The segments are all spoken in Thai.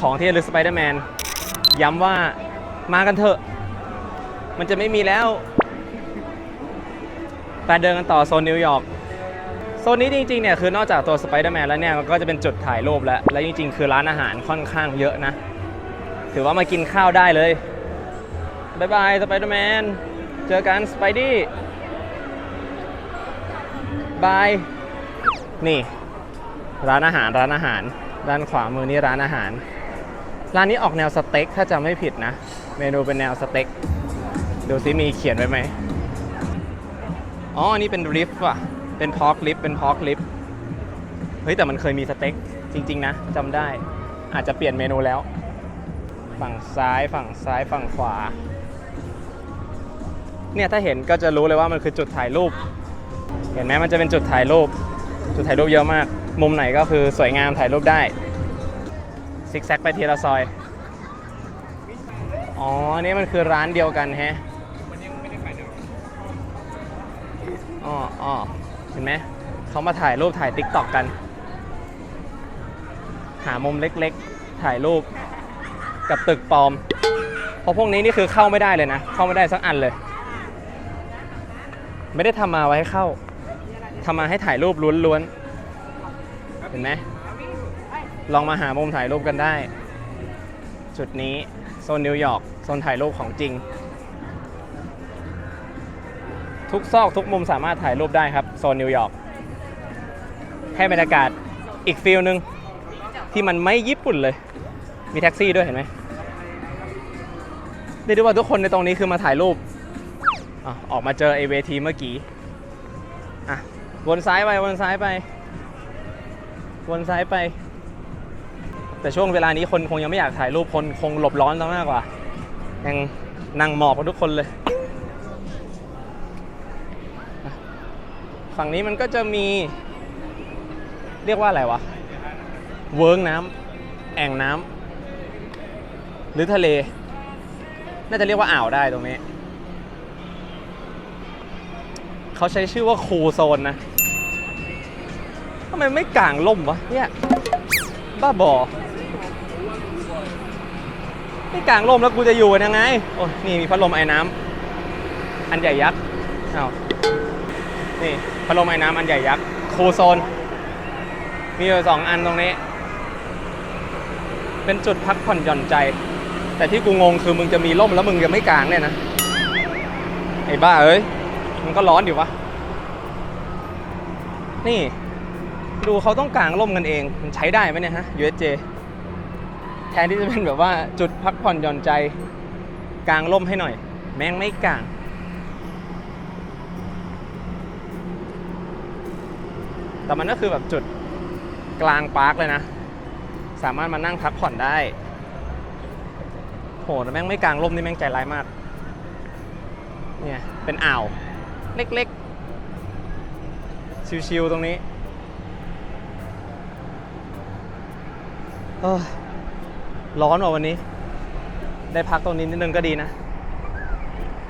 ของที่ระลึกสไปเดอร์แมนย้ำว่ามากันเถอะ มันจะไม่มีแล้ว ไปเดินกันต่อโซนนิวยอร์กโซนนี้จริงๆเนี่ยคือนอกจากตัวสไปเดอร์แมนแล้วเนี่ยมันก็จะเป็นจุดถ่ายรูปแล้ว และจริงๆ คือร้านอาหารค่อนข้างเยอะนะ ถือว่ามากินข้าวได้เลยบายบายสไปเดอร์แมนเจอกันสไปดี้บายนี่ ร้านอาหารร้านอาหาร ด้านขวามือนี่ร้านอาหาร ร้านนี้ออกแนวสเต็กถ้าจำไม่ผิดนะ เมนูเป็นแนวสเต็กดูซิมีเขียนไว้ไหมอ๋ออันนี้เป็นริฟว่ะ เป็นพอกลิฟเป็นพอกลิฟเฮ้ยแต่มันเคยมีสเต็กจริง ๆ นะจำได้ อาจจะเปลี่ยนเมนูแล้ว ฝั่งซ้ายฝั่งซ้ายฝั่งขวา เนี่ยถ้าเห็นก็จะรู้เลยว่ามันคือจุดถ่ายรูป เห็นไหมมันจะเป็นจุดถ่ายรูป จุดถ่ายรูปเยอะมาก มุมไหนก็คือสวยงามถ่ายรูปได้ ซิกแซกไปทีละซอย อ๋อ นี่มันคือร้านเดียวกันแฮะอ๋ออ๋อเห็นไหม เขามาถ่ายรูปถ่ายติ๊กต็อกกัน หามุมเล็กๆ ถ่ายรูปกับตึกปลอม เพราะพวกนี้นี่คือเข้าไม่ได้เลยนะ เข้าไม่ได้สักอันเลย ไม่ได้ทำมาไว้ให้เข้าทำมาให้ถ่ายรูปล้วนๆ เห็นไหม ลองมาหามุมถ่ายรูปกันได้ จุดนี้โซนนิวยอร์กโซนถ่ายรูปของจริง ทุกซอกทุกมุมสามารถถ่ายรูปได้ครับ โซนนิวยอร์กให้บรรยากาศอีกฟิลหนึ่งที่มันไม่ญี่ปุ่นเลย มีแท็กซี่ด้วยเห็นไหมเรียกได้ว่าทุกคนในตรงนี้คือมาถ่ายรูปอออกมาเจอไอเวทีเมื่อกี้อะวนซ้ายไป วนซ้ายไป วนซ้ายไป แต่ช่วงเวลานี้คนคงยังไม่อยากถ่ายรูปคนคงหลบร้อนซะมากกว่า ยังนั่งหมอบกันทุกคนเลย ฝั่งนี้มันก็จะมี เรียกว่าอะไรวะ เวิร์กน้ำแอ่งน้ำหรือทะเล น่าจะเรียกว่าอ่าวได้ตรงนี้ เขาใช้ชื่อว่าคูโซนนะทำไมไม่กางล่มวะเนี่ยบ้าบอ ไม่กลางล่มแล้วกูจะอยู่ยังไง โอ้นี่มีพัดลมไอ้น้ำอันใหญ่ยักษ์อ้าวนี่พัดลมไอ้น้ำอันใหญ่ยักษ์คูโซน มีอยู่สองอันตรงนี้ เป็นจุดพักผ่อนหย่อนใจ แต่ที่กูงงคือมึงจะมีร่มแล้วมึงจะไม่กลางเนี่ยนะ ไอ้บ้าเอ้ย มันก็ร้อนอยู่วะ นี่ ดูเขาต้องกลางร่มกันเอง มันใช้ได้ไหมเนี่ยฮะ USJ แทนที่จะเป็นแบบว่าจุดพักผ่อนหย่อนใจกลางร่มให้หน่อย แม่งไม่กลางแต่มันก็คือแบบจุดกลางปาร์คเลยนะ สามารถมานั่งพักผ่อนได้โหแต่แม่งไม่กลางร่มนี่แม่งใจร้ายมาก เนี่ย เป็นอ่าว เล็กๆ ชิวๆตรงนี้เอ้ย ร้อนว่ะวันนี้ ได้พักตรงนี้นิดนึงก็ดีนะ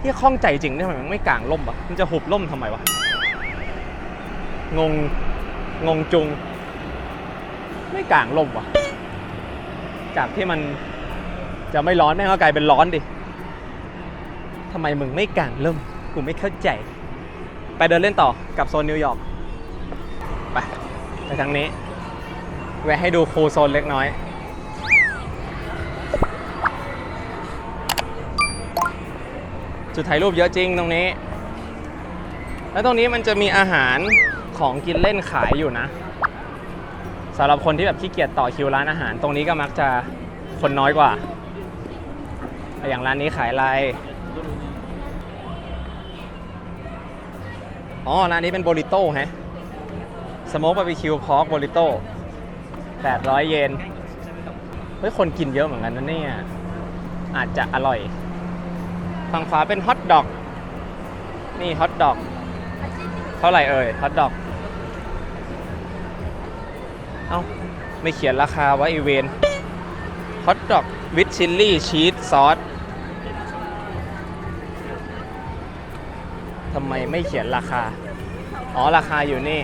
ที่ข้องใจจริงเนี่ยทำไมมันไม่กลางร่มวะมันจะหุบร่มทำไมวะงงงงจุง ไม่กลางร่มวะจากที่มันจะไม่ร้อนแม่งก็กลายเป็นร้อนดิทำไมมึงไม่กลางร่มกูไม่เข้าใจ ไปเดินเล่นต่อกับโซนนิวยอร์กไปไปทางนี้แวะให้ดูคูโซนเล็กน้อย จุดถ่ายรูปเยอะจริงตรงนี้ แล้วตรงนี้มันจะมีอาหารของกินเล่นขายอยู่นะสำหรับคนที่แบบขี้เกียจต่อคิวร้านอาหาร ตรงนี้ก็มักจะคนน้อยกว่า อย่างร้านนี้ขายอะไรอ๋อ ร้านนี้เป็นโบริโต้ฮะสโมกบาร์บีคิวพอกโบริโต้800 เยน เฮ้ย คนกินเยอะเหมือนกันนะเนี่ย อาจจะอร่อย ฝั่งขวาเป็นฮอทดอก นี่ฮอทดอก เท่าไหร่เอ่ยฮอทดอก เอ้า ไม่เขียนราคาไว้อีเวนฮอทดอกวิดชิลลี่ชีสซอสทำไมไม่เขียนราคา อ๋อ ราคาอยู่นี่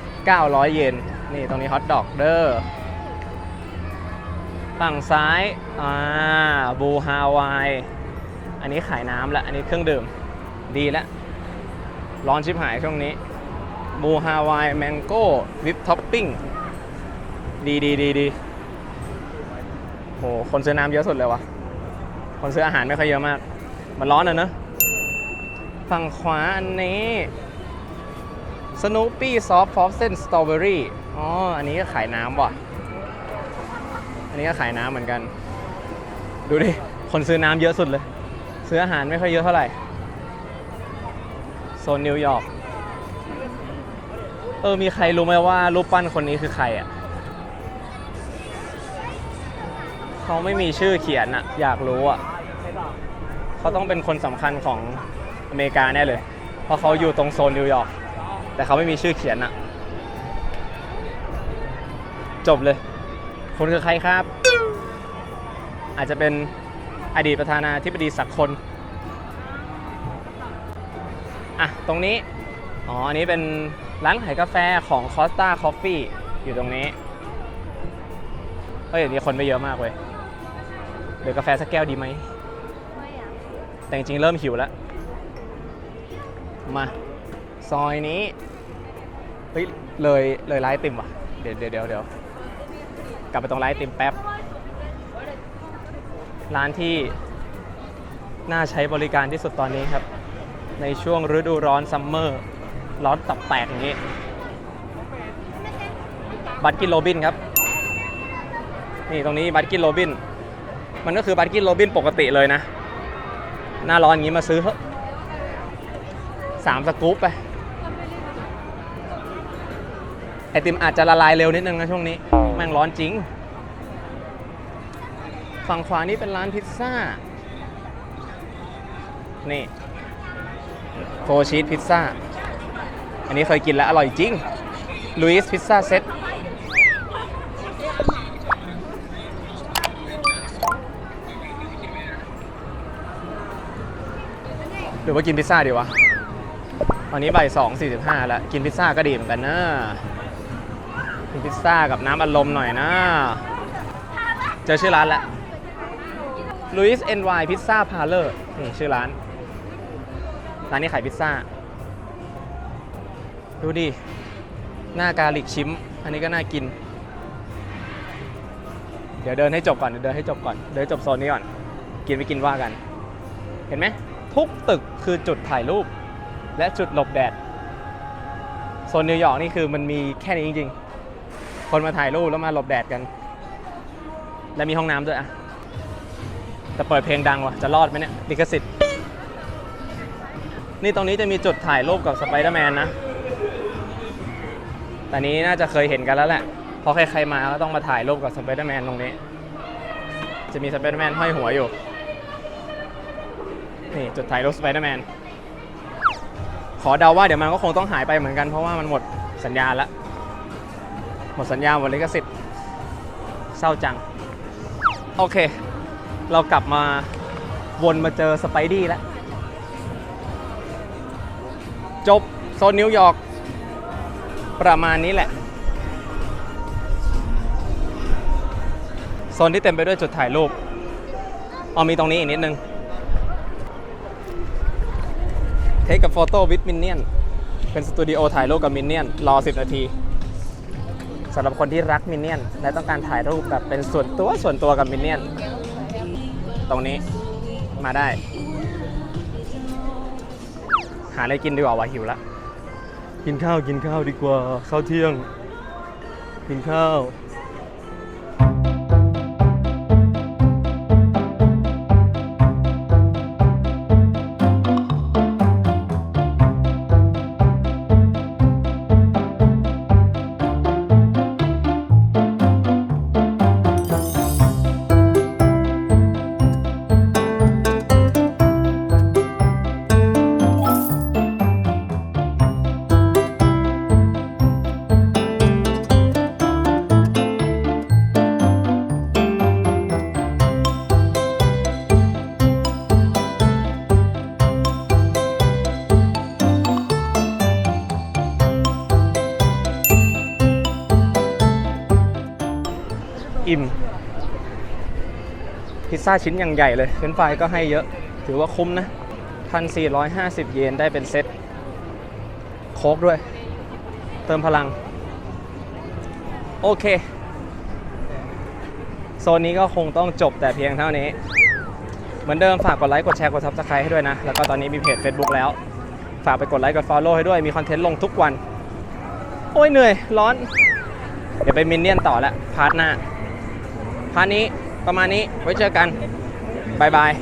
900 เยน นี่ตรงนี้ฮอทดอกเด้อฝั่งซ้าย อ่า บูฮาวาย อันนี้ขายน้ำละ อันนี้เครื่องดื่ม ดีล้วร้อนชิบหายช่วงนี้ บูฮาวายแมงโก้วิปท็อปปิ้ง ดีดีดีดีโห คนซื้อน้ำเยอะสุดเลยวะคนซื้ออาหารไม่ค่อยเยอะมาก มันร้อนอะเนอะฝั่งขวาอันนี้สโนปี้ซอฟต์ฟอฟเซนสตรอเบอรี่ อ๋อ อันนี้ก็ขายน้ำว่ะ อันนี้ก็ขายน้ำเหมือนกัน ดูดิ คนซื้อน้ำเยอะสุดเลย ซื้ออาหารไม่ค่อยเยอะเท่าไหร่ โซนนิวยอร์ก เออ มีใครรู้ไหมว่ารูปปั้นคนนี้คือใครอะ เขาไม่มีชื่อเขียนอะ อยากรู้อะ เขาต้องเป็นคนสำคัญของอเมริกาแน่เลย เพราะเขาอยู่ตรงโซนนิวยอร์ก แต่เขาไม่มีชื่อเขียนอะ จบเลยคุณคือใครครับ อาจจะเป็น อดีตประธานาธิบดีสักคนอะตรงนี้อ๋ออันนี้เป็นร้านขายกาแฟของ Costa Coffee อยู่ตรงนี้เฮ้ยเดี๋ยวนี้คนไม่เยอะมากเว้ยเดี๋ยวกาแฟสักแก้วดีไหมแต่จริงๆเริ่มหิวแล้ว มาซอยนี้เฮ้ยเลยเลยร้านไอติมว่ะ เดี๋ยวเดี๋ยวเดี๋ยวเดี๋ยวกลับไปตรงร้านไอติมแป๊บ ร้านที่น่าใช้บริการที่สุดตอนนี้ครับ ในช่วงฤดูร้อนซัมเมอร์ร้อนตับแตกอย่างนี้ บัตกินโรบินครับ นี่ตรงนี้บัตกินโรบิน มันก็คือบัตกินโรบินปกติเลยนะ หน้าร้อนอย่างนี้มาซื้อเถอะสามสกู๊ปไปไอติมอาจจะละลายเร็วนิดนึงนะช่วงนี้ แม่งร้อนจริง ฝั่งขวานี่เป็นร้านพิซซ่า นี่โฟชีสพิซซ่า อันนี้เคยกินแล้วอร่อยจริงลุยส์พิซซ่าเซ็ตหรือว่ากินพิซซ่าดีวะ ตอนนี้บ่ายสองสี่สิบห้าแล้ว กินพิซซ่าก็ดีเหมือนกันนะกินพิซซ่ากับน้ำอัดลมหน่อยนะ เจอชื่อร้านแล้ว Louis NY Pizza Parlor นี่ชื่อร้าน ร้านนี้ขายพิซซ่า ดูดิ หน้ากาลิกชิม อันนี้ก็น่ากิน เดี๋ยวเดินให้จบก่อน เดินให้จบก่อน เดินจบโซนนี้ก่อน กินไม่กินว่ากัน เห็นไหม ทุกตึกคือจุดถ่ายรูป และจุดหลบแดด โซนนิวยอร์กนี่คือมันมีแค่นี้จริง ๆ คนมาถ่ายรูปแล้วมาหลบแดดกัน และมีห้องน้ำด้วยอะ แต่เปิดเพลงดังว่ะ จะรอดไหมเนี่ยลิขสิทธิ์ นี่ตรงนี้จะมีจุดถ่ายรูปกับสไปเดอร์แมนนะ แต่นี้น่าจะเคยเห็นกันแล้วแหละ เพราะใครๆมาก็ต้องมาถ่ายรูปกับสไปเดอร์แมนตรงนี้ จะมีสไปเดอร์แมนห้อยหัวอยู่ นี่จุดถ่ายรูปสไปเดอร์แมน ขอเดาว่าเดี๋ยวมันก็คงต้องหายไปเหมือนกันเพราะว่ามันหมดสัญญาล้วหมดสัญญาหมดลิขสิทธิ์ เศร้าจัง โอเค เรากลับมาวนมาเจอสไปดี้แล้ว จบโซนนิวยอร์กประมาณนี้แหละ โซนที่เต็มไปด้วยจุดถ่ายรูปอ๋อมีตรงนี้อีกนิดนึง เทคกับโฟโต้วิดมินเนี่ยน เป็นสตูดิโอถ่ายรูปกับมินเนี่ยน รอ 10 นาทีสำหรับคนที่รักมินเนี่ยน และต้องการถ่ายรูปแบบเป็นส่วนตัวส่วนตัวกับมินเนี่ยน ตรงนี้มาได้ หาอะไรกินดีกว่าวะหิวละ กินข้าวกินข้าวดีกว่าข้าวเที่ยง กินข้าว อิ่ม พิซซ่าชิ้นอย่างใหญ่เลยเฟรนฟรายก็ให้เยอะ ถือว่าคุ้มนะ 1,450 เยนได้เป็นเซต โค้กด้วย เติมพลัง โอเค โซนนี้ก็คงต้องจบแต่เพียงเท่านี้ เหมือนเดิมฝากกดไลค์ กดแชร์ กด subscribe ให้ด้วยนะ แล้วก็ตอนนี้มีเพจ Facebook แล้ว ฝากไปกดไลค์ กด follow ให้ด้วย มีคอนเทนต์ลงทุกวัน โอ้ยเหนื่อย ร้อน เดี๋ยวไปมินเนี่ยนต่อละพาร์ทหน้า พาร์ทนี้ประมาณนี้ไว้เจอกันบายบาย